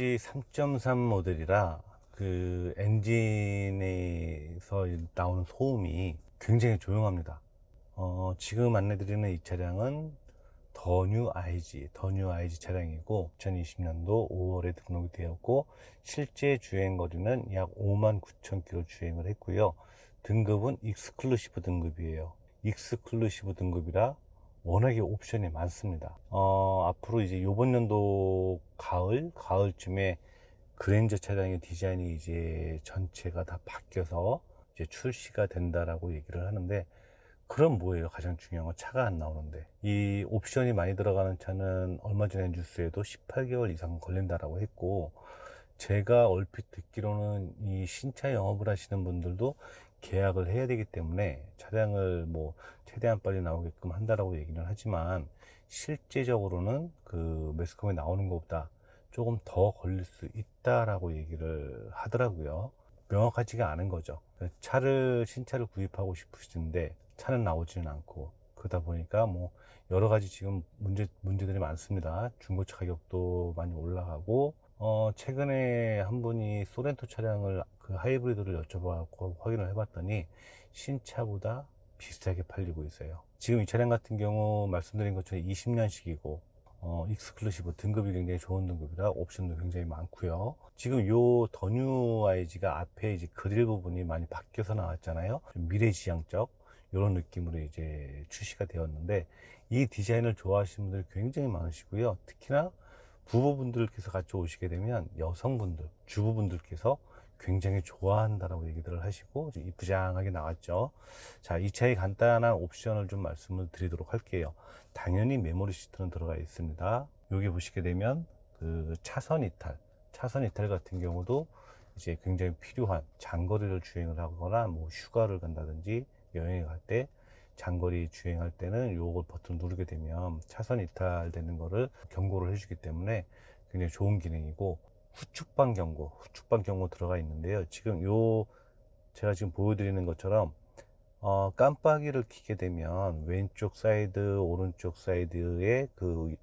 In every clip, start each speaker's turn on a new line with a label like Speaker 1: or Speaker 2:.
Speaker 1: 역시 3.3 모델이라 그 엔진에서 나오는 소음이 굉장히 조용합니다. 어, 지금 안내드리는 이 차량은 더뉴 IG, 더뉴 IG 차량이고 2020년도 5월에 등록이 되었고 실제 주행 거리는 약 5만 9천 킬로 주행을 했고요. 등급은 익스클루시브 등급이에요. 익스클루시브 등급이라 워낙에 옵션이 많습니다. 어, 앞으로 이제 요번 연도 가을, 가을쯤에 그랜저 차량의 디자인이 이제 전체가 다 바뀌어서 이제 출시가 된다라고 얘기를 하는데 그럼 뭐예요? 가장 중요한 건 차가 안 나오는데 이 옵션이 많이 들어가는 차는 얼마 전에 뉴스에도 18개월 이상 걸린다라고 했고 제가 얼핏 듣기로는 이 신차 영업을 하시는 분들도 계약을 해야 되기 때문에 차량을 뭐 최대한 빨리 나오게끔 한다라고 얘기는 하지만 실제적으로는 그 매스컴에 나오는 것보다 조금 더 걸릴 수 있다라고 얘기를 하더라고요. 명확하지가 않은 거죠. 차를 신차를 구입하고 싶으신데 차는 나오지는 않고 그러다 보니까 뭐 여러 가지 지금 문제 문제들이 많습니다. 중고차 가격도 많이 올라가고 어 최근에 한 분이 소렌토 차량을 그 하이브리드를 여쭤봐갖고 확인을 해봤더니 신차보다 비슷하게 팔리고 있어요. 지금 이 차량 같은 경우 말씀드린 것처럼 20년식이고 어, 익스클루시브 등급이 굉장히 좋은 등급이라 옵션도 굉장히 많고요. 지금 요 더뉴 IG가 앞에 이제 그릴 부분이 많이 바뀌어서 나왔잖아요. 좀 미래지향적 이런 느낌으로 이제 출시가 되었는데 이 디자인을 좋아하시는 분들 굉장히 많으시고요. 특히나 부부분들께서 같이 오시게 되면 여성분들, 주부분들께서 굉장히 좋아한다라고 얘기들을 하시고 좀 이쁘장하게 나왔죠. 자, 이 차의 간단한 옵션을 좀 말씀을 드리도록 할게요. 당연히 메모리 시트는 들어가 있습니다. 여기 보시게 되면 그 차선 이탈, 차선 이탈 같은 경우도 이제 굉장히 필요한 장거리를 주행을 하거나 뭐 휴가를 간다든지 여행을 갈때 장거리 주행할 때는 요걸 버튼 누르게 되면 차선 이탈되는 거를 경고를 해주기 때문에 굉장히 좋은 기능이고 후축방 경고, 후축방 경고 들어가 있는데요. 지금 요 제가 지금 보여드리는 것처럼 어, 깜빡이를 켜게 되면 왼쪽 사이드, 오른쪽 사이드의 그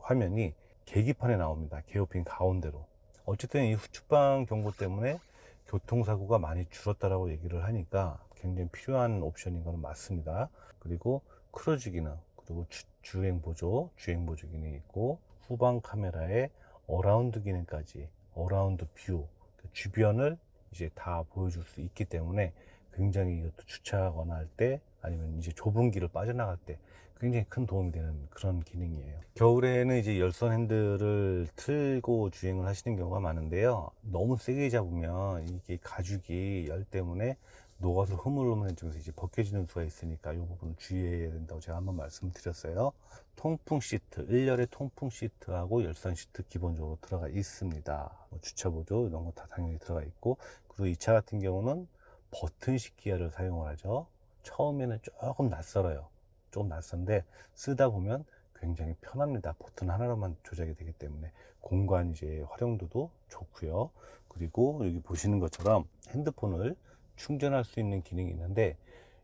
Speaker 1: 화면이 계기판에 나옵니다. 게오핀 가운데로. 어쨌든 이 후축방 경고 때문에 교통사고가 많이 줄었다라고 얘기를 하니까 굉장히 필요한 옵션인 것은 맞습니다. 그리고 크루즈 기능, 그리고 주, 주행 보조, 주행 보조 기능이 있고 후방 카메라에 어라운드 기능까지 어라운드 뷰그 주변을 이제 다 보여줄 수 있기 때문에 굉장히 이것도 주차하거나 할 때 아니면 이제 좁은 길을 빠져나갈 때 굉장히 큰 도움이 되는 그런 기능이에요. 겨울에는 이제 열선 핸들을 틀고 주행을 하시는 경우가 많은데요. 너무 세게 잡으면 이게 가죽이 열 때문에 녹아서 흐물흐물해지면서 이제 벗겨지는 수가 있으니까 이 부분을 주의해야 된다고 제가 한번 말씀드렸어요. 통풍 시트, 1열의 통풍 시트하고 열선 시트 기본적으로 들어가 있습니다. 뭐 주차 보조 이런 거 다 당연히 들어가 있고 그리고 이 차 같은 경우는 버튼식 기어를 사용을 하죠. 처음에는 조금 낯설어요. 조금 낯선데 쓰다 보면 굉장히 편합니다. 버튼 하나로만 조작이 되기 때문에 공간 이제 활용도도 좋고요. 그리고 여기 보시는 것처럼 핸드폰을 충전할 수 있는 기능이 있는데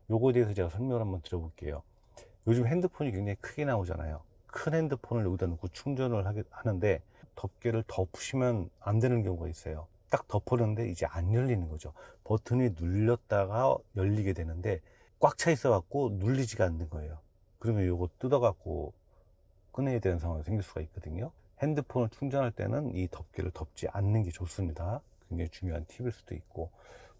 Speaker 1: 요거에 대해서 제가 설명을 한번 드려볼게요. 요즘 핸드폰이 굉장히 크게 나오잖아요. 큰 핸드폰을 여기다 놓고 충전을 하게 하는데 덮개를 덮으시면 안 되는 경우가 있어요. 딱 덮었는데 이제 안 열리는 거죠. 버튼이 눌렸다가 열리게 되는데 꽉 차 있어 갖고 눌리지가 않는 거예요. 그러면 요거 뜯어 갖고 꺼내야 되는 상황이 생길 수가 있거든요. 핸드폰을 충전할 때는 이 덮개를 덮지 않는 게 좋습니다. 굉장히 중요한 팁일 수도 있고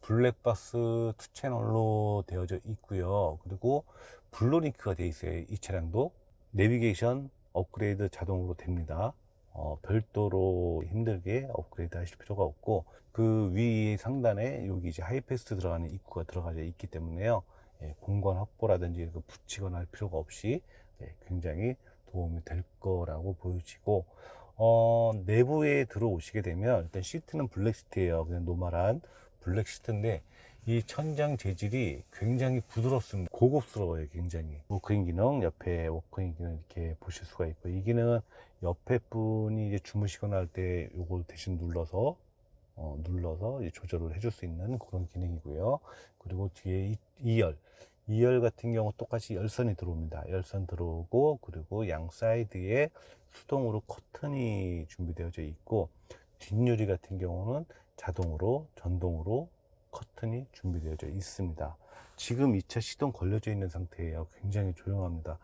Speaker 1: 블랙박스 투 채널로 되어져 있고요. 그리고 블루링크가 되어 있어요. 이 차량도 내비게이션 업그레이드 자동으로 됩니다. 어, 별도로 힘들게 업그레이드 하실 필요가 없고 그 위 상단에 여기 이제 하이패스트 들어가는 입구가 들어가 있기 때문에요. 예, 공간 확보라든지 그 붙이거나 할 필요가 없이 예, 굉장히 도움이 될 거라고 보여지고 어, 내부에 들어오시게 되면 일단 시트는 블랙 시트예요. 그냥 노멀한 블랙 시트인데 이 천장 재질이 굉장히 부드럽습니다. 고급스러워요, 굉장히. 워크인 기능, 옆에 워크인 기능 이렇게 보실 수가 있고, 이 기능은 옆에 분이 이제 주무시거나 할 때 요걸 대신 눌러서, 어, 눌러서 조절을 해줄 수 있는 그런 기능이고요. 그리고 뒤에 이, 2열. 2열 같은 경우 똑같이 열선이 들어옵니다. 열선 들어오고, 그리고 양 사이드에 수동으로 커튼이 준비되어져 있고, 뒷유리 같은 경우는 자동으로 전동으로 커튼이 준비되어져 있습니다. 지금 이 차 시동 걸려져 있는 상태예요. 굉장히 조용합니다.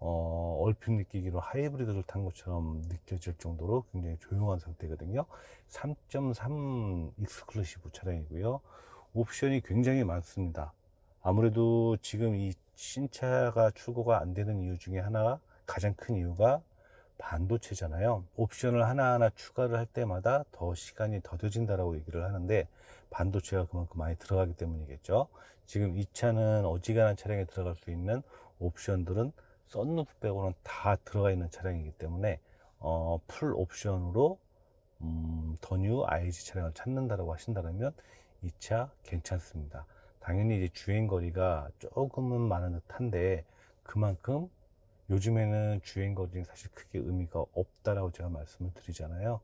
Speaker 1: 어, 얼핏 느끼기로 하이브리드를 탄 것처럼 느껴질 정도로 굉장히 조용한 상태거든요. 3.3 익스클루시브 차량이고요. 옵션이 굉장히 많습니다. 아무래도 지금 이 신차가 출고가 안 되는 이유 중에 하나가 가장 큰 이유가 반도체잖아요. 옵션을 하나하나 추가를 할 때마다 더 시간이 더뎌진다라고 얘기를 하는데 반도체가 그만큼 많이 들어가기 때문이겠죠. 지금 이 차는 어지간한 차량에 들어갈 수 있는 옵션들은 썬루프 빼고는 다 들어가 있는 차량이기 때문에 어, 풀 옵션으로 음, 더뉴 IG 차량을 찾는다라고 하신다면 이 차 괜찮습니다. 당연히 이제 주행 거리가 조금은 많은 듯한데 그만큼 요즘에는 주행 거리는 사실 크게 의미가 없다라고 제가 말씀을 드리잖아요.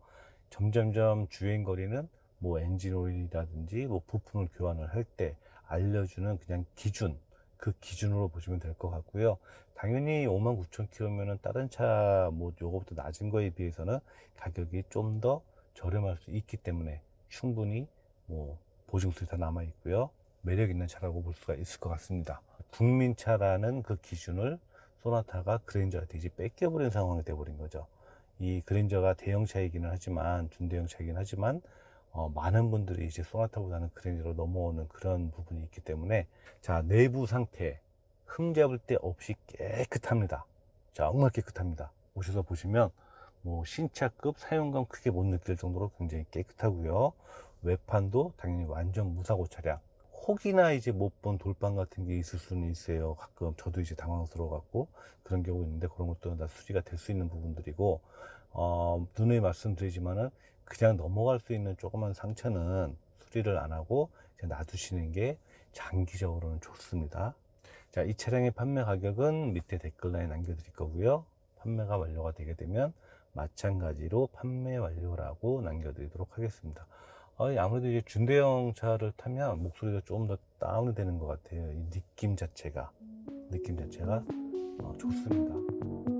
Speaker 1: 점점점 주행 거리는 뭐 엔진 오일이라든지 뭐 부품을 교환을 할 때 알려주는 그냥 기준 그 기준으로 보시면 될 것 같고요. 당연히 59,000km면은 다른 차 뭐 요거보다 낮은 거에 비해서는 가격이 좀 더 저렴할 수 있기 때문에 충분히 뭐 보증수리 다 남아 있고요. 매력 있는 차라고 볼 수가 있을 것 같습니다. 국민차라는 그 기준을 소나타가 그랜저한테 이제 뺏겨버린 상황이 돼버린 거죠. 이 그랜저가 대형차이기는 하지만 준대형차이긴 하지만 어, 많은 분들이 이제 소나타보다는 그랜저로 넘어오는 그런 부분이 있기 때문에 자 내부 상태 흠 잡을 데 없이 깨끗합니다. 정말 깨끗합니다. 오셔서 보시면 뭐 신차급 사용감 크게 못 느낄 정도로 굉장히 깨끗하고요. 외판도 당연히 완전 무사고 차량. 혹이나 이제 못 본 돌방 같은 게 있을 수는 있어요. 가끔 저도 이제 당황스러워 갖고 그런 경우 있는데 그런 것도 다 수리가 될 수 있는 부분들이고 어, 눈에 말씀드리지만은 그냥 넘어갈 수 있는 조그만 상처는 수리를 안 하고 놔두시는 게 장기적으로는 좋습니다. 자, 이 차량의 판매 가격은 밑에 댓글란에 남겨드릴 거고요. 판매가 완료가 되게 되면 마찬가지로 판매 완료라고 남겨드리도록 하겠습니다. 어, 아무래도 이제 준대형 차를 타면 목소리가 조금 더 다운이 되는 것 같아요. 이 느낌 자체가 느낌 자체가 어, 좋습니다.